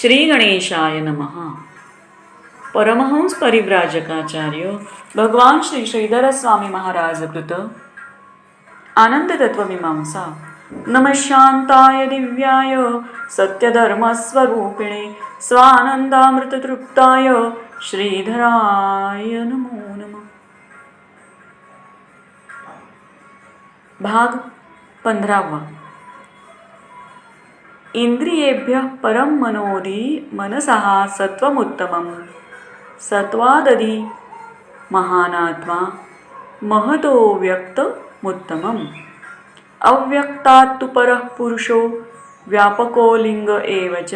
श्री गणेशाय नमः. परमहंस परिव्राजकाचार्य भगवान श्री श्रीधर स्वामी महाराज कृत. आनंद तत्वमीमांसा नम शांताय दिव्याय सत्यधर्मस्वरूपिणे स्वानन्दामृततृप्ताय श्रीधराय नमो नमः. भाग पंधरावा. इंद्रियेभ्य परम मनोदी मनसः सत्वमुत्तमं सत्वादधी महानात्मा महतो व्यक्तमुत्तमम्। अव्यक्तात्तु परः पुरुषो व्यापको लिंग एव च।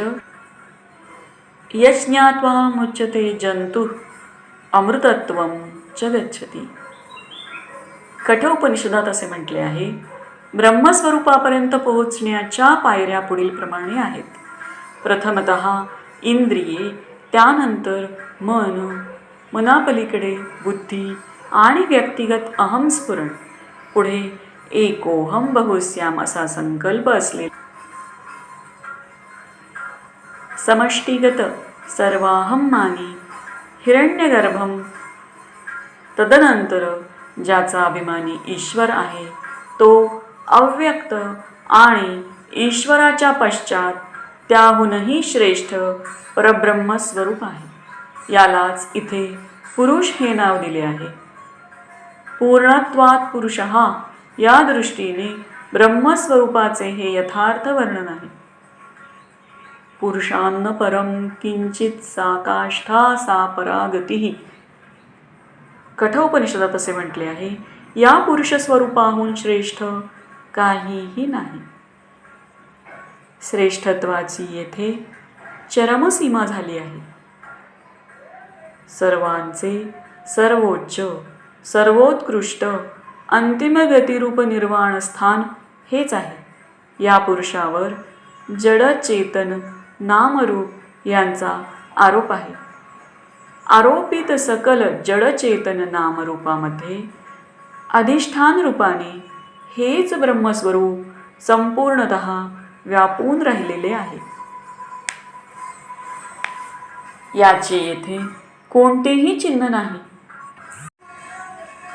यज्ञात्वा मुच्यते जंतुः अमृतत्वं च गच्छति। कठोपनिषदात असे म्हटले आहे ब्रह्मस्वरूपापर्यंत पोहोचण्याच्या पायऱ्या पुढीलप्रमाणे आहेत. प्रथमत इंद्रिये त्यानंतर मन मनापलीकडे बुद्धी आणि व्यक्तिगत अहमस्फुरण पुढे एकोहम बहुस्याम असा संकल्प असले समष्टीगत सर्वाहम मानी हिरण्यगर्भम तदनंतर ज्याचा अभिमानी ईश्वर आहे तो अव्यक्त आणि ईश्वराच्या पश्चात त्याहूनही श्रेष्ठ परब्रह्म स्वरूप आहे. यालाच इथे पुरुष हे नाव दिले आहे. पूर्णत्वात पुरुष हा या दृष्टीने ब्रह्मस्वरूपाचे हे यथार्थ वर्णन आहे. पुरुषान्न परम किंचित सा काष्ठा सा परागती. कठोपनिषदात असे म्हटले आहे या पुरुष स्वरूपाहून श्रेष्ठ काहीही नाही. श्रेष्ठत्वाची येथे चरमसीमा झाली आहे. सर्वांचे सर्वोच्च सर्वोत्कृष्ट अंतिम गतिरूप निर्वाण स्थान हेच आहे. या पुरुषावर जड चेतन नामरूप यांचा आरोप आहे. आरोपित सकल जडचेतन नामरूपामध्ये अधिष्ठान रूपाने हेच ब्रह्मस्वरूप संपूर्णत व्यापून राहिलेले आहे. याचे येथे कोणतेही चिन्ह नाही.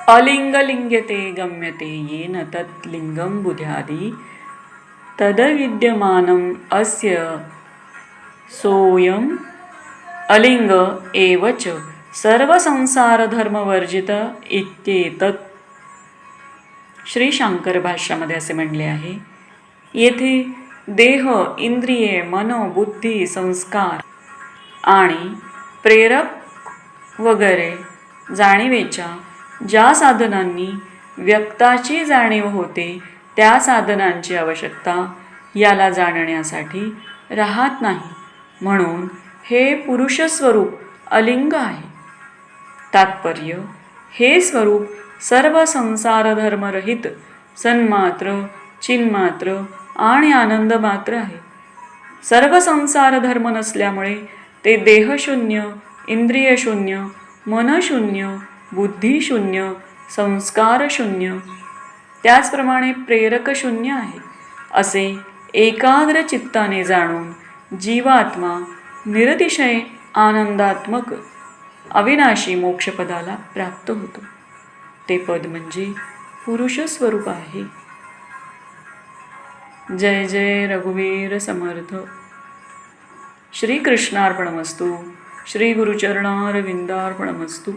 अलिंगलिंग्यते गम्यते येन तत् लिंगम बुध्यादी तदविद्यमानम अस्य सोयम अलिंग एवच सर्व संसार इत्येतत् श्री शंकर भाष्यामध्ये असे म्हणले आहे येथे देह इंद्रिये मन बुद्धी संस्कार आणि प्रेरक वगैरे जाणीवेच्या ज्या साधनांनी व्यक्ताची जाणीव होते त्या साधनांची आवश्यकता याला जाणण्यासाठी राहत नाही. म्हणून हे पुरुषस्वरूप अलिंग आहे. तात्पर्य हे स्वरूप सर्व संसार धर्मरहित सन्मात्र चिन्मात्र आणि आनंद मात्र आहे. सर्व संसार धर्म नसल्यामुळे ते देहशून्य इंद्रियशून्य मनशून्य बुद्धिशून्य संस्कारशून्य त्याचप्रमाणे प्रेरकशून्य आहे. असे एकाग्र चित्ताने जाणून जीवात्मा निरतिशय आनंदात्मक अविनाशी मोक्षपदाला प्राप्त होतो. ते पद म्हणजे पुरुष स्वरूप आहे. जय जय रघुवीर समर्थ. श्रीकृष्णार्पणमस्तू. श्री गुरुचरणारविंदार्पणमस्तू.